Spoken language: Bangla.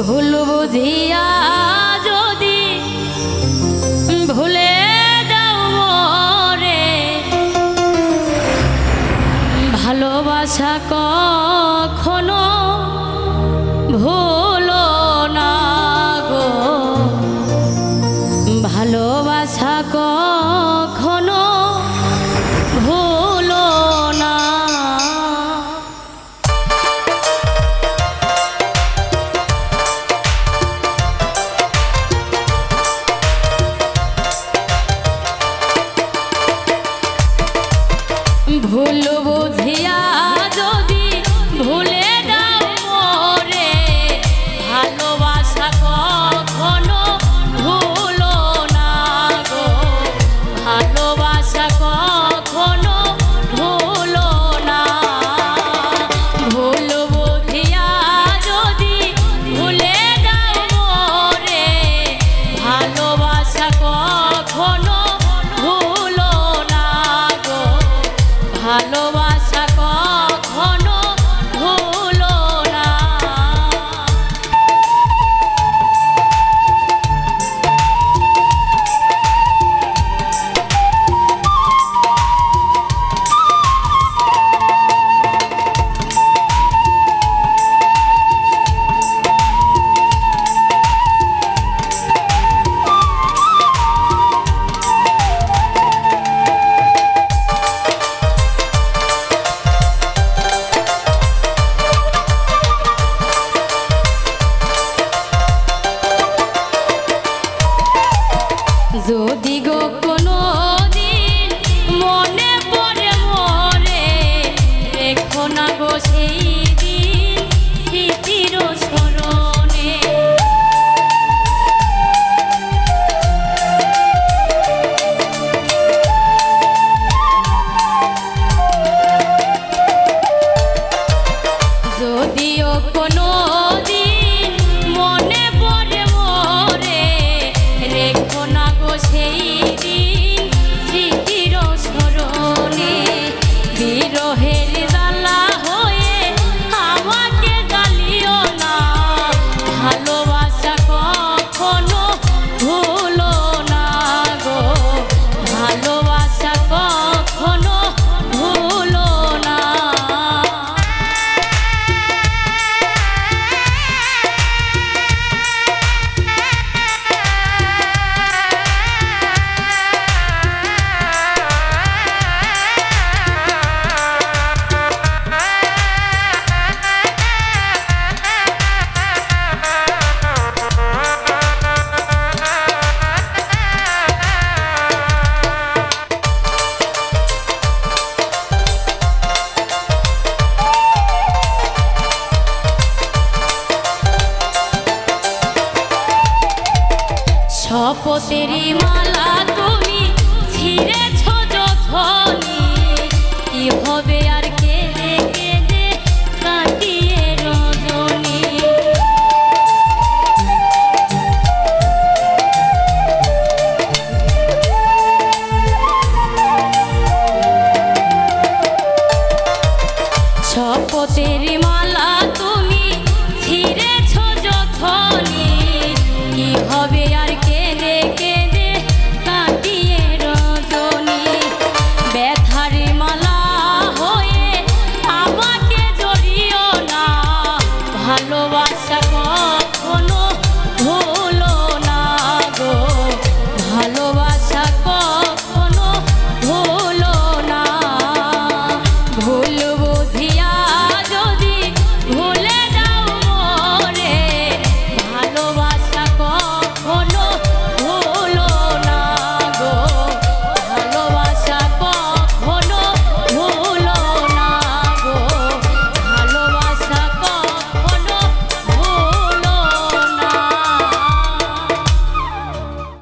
ভুল বুঝিয়া যদি গো কোনো শপথেরই মালা তুমি ছিঁড়েছ যখনই। কি হবে